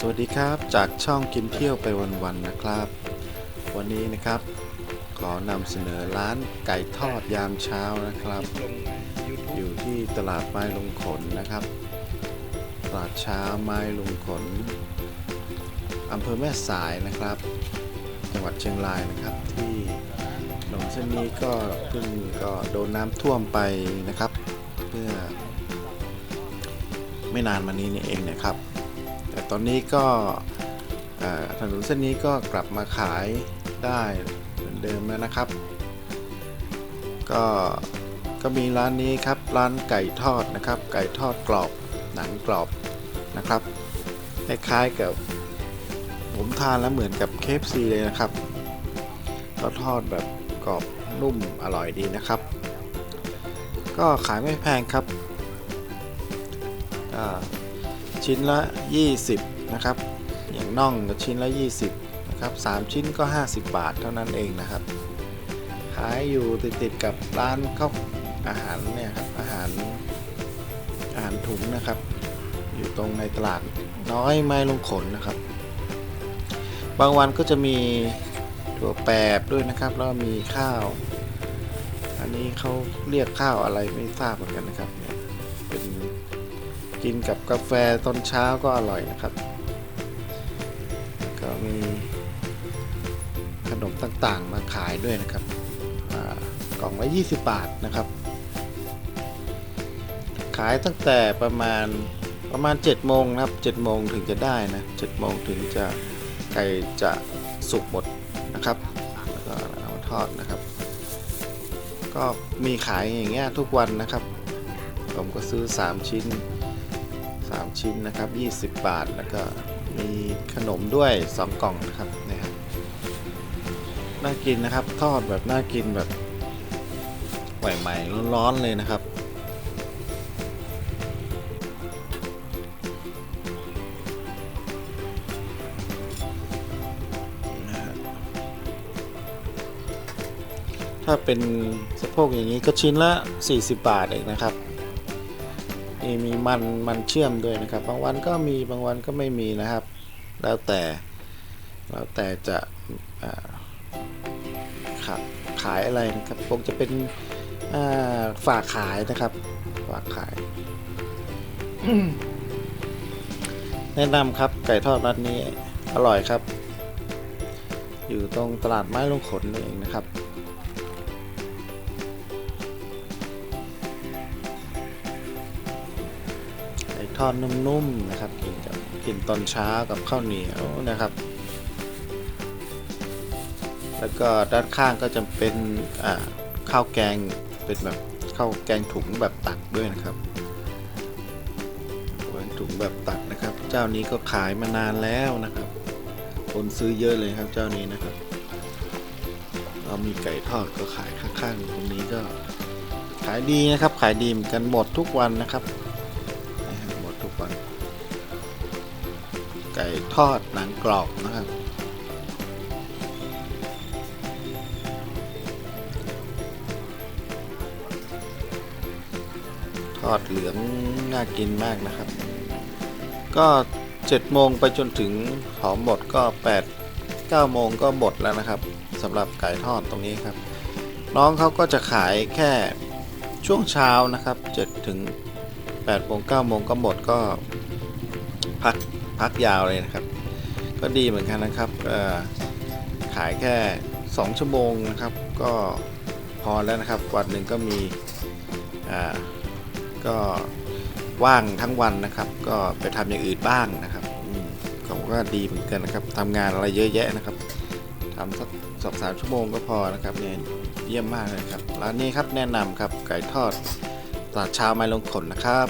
สวัสดีครับจากช่องกินเที่ยวไปวันๆนะครับ วันนี้นะครับ ขอนำเสนอร้านไก่ทอดยามเช้านะครับ อยู่ที่ตลาดไม้ลงขนนะครับ ตลาดเช้าไม้ลงขนอำเภอแม่สายนะครับ จังหวัดเชียงรายนะครับที่ถนนเส้นนี้ก็เพิ่งก็โดนน้ำท่วมไปนะครับ เพื่อ ไม่นานมานี้นี่เองนะครับ แต่ตอนนี้ก็ถนนเส้นนี้ก็กลับมาขายได้เหมือนเดิมแล้วนะครับ ก็ก็มีร้านนี้ครับร้านไก่ทอดนะครับ ไก่ทอดกรอบหนังกรอบนะครับคล้ายๆกับผมทานแล้วเหมือนกับเคฟซีเลยนะครับเขาทอดแบบกรอบนุ่มอร่อยดีนะครับ ก็ขายไม่แพงครับ ชิ้นละ 20 นะครับ อย่างน่องก็ชิ้นละ 20 นะครับ 3 ชิ้นก็ 50 บาทเท่านั้นเองนะครับ ขายอยู่ติดๆกับร้านข้าวอาหารเนี่ยครับ อาหารอาหารถุงนะครับ อยู่ตรงในตลาดน้อยไม้ลงขนนะครับ บางวันก็จะมีถั่วแปบด้วยนะครับ แล้วมีข้าว อันนี้เขาเรียกข้าวอะไรไม่ทราบเหมือนกันนะครับ กินกับกาแฟตอนเช้าก็อร่อยนะครับ ก็มีขนมต่างๆมาขายด้วยนะครับกล่องละ20 บาทนะครับ ขายตั้งแต่ประมาณประมาณ7โมงนะครับ7โมงถึงจะได้นะ7โมงถึงจะไก่จะสุกหมดนะครับแล้วก็เอามาทอดนะครับ ก็มีขายอย่างเงี้ยทุกวันนะครับ ผมก็ซื้อ 3 ชิ้น 3 ชิ้นนะครับ 20 บาท แล้วก็มีขนมด้วย 2 กล่องนะครับนี่ครับน่ากินนะครับ ทอดแบบน่ากินแบบใหม่ๆร้อนๆเลยนะครับนะฮะถ้าเป็นสะโพกอย่างนี้ก็ชิ้นละ 40 บาทเองนะครับ นี่มีมันมันเชื่อมด้วยนะครับ บางวันก็มีบางวันก็ไม่มีนะครับ แล้วแต่แล้วแต่จะอ่าขับขายอะไรนะครับคงจะเป็นฝากขายนะครับ ฝากขาย แนะนำครับไก่ทอดร้านนี้อร่อยครับ อยู่ตรงตลาดไม้ลงขนนี่เองนะครับ ทอดนุ่มๆนะครับกินกับกินตอนเช้ากับข้าวเหนียวนะครับ แล้วก็ด้านข้างก็จะเป็นข้าวแกงเป็นแบบข้าวแกงถุงแบบตักด้วยนะครับเป็นถุงแบบตักนะครับ เจ้านี้ก็ขายมานานแล้วนะครับ คนซื้อเยอะเลยครับเจ้านี้นะครับเรามีไก่ทอดก็ขายข้างๆตรงนี้ก็ขายดีนะครับ ขายดีเหมือนกันหมดทุกวันนะครับ ทอดหนังกรอบนะครับ ทอดเหลืองน่ากินมากนะครับ ก็7โมงไปจนถึงหอมหมดก็8 9โมงก็หมดแล้วนะครับสำหรับไก่ทอดตรงนี้ครับ น้องเขาก็จะขายแค่ช่วงเช้านะครับ7ถึง8โมง9โมงก็หมดก็พัก พักยาวเลยนะครับ ก็ดีเหมือนกันนะครับขายแค่ 2 ชั่วโมงนะครับ ก็พอแล้วนะครับ วันหนึ่งก็มีก็ว่างทั้งวันนะครับ ก็ไปทำอย่างอื่นบ้างนะครับผมก็ดีเหมือนกันนะครับทำงานอะไรเยอะแยะนะครับทำสักสองสามชั่วโมงก็พอนะครับเนี่ยเยี่ยมมากเลยครับร้านนี้ครับแนะนำครับไก่ทอดตลาดเช้าไม้ลงขนนะครับ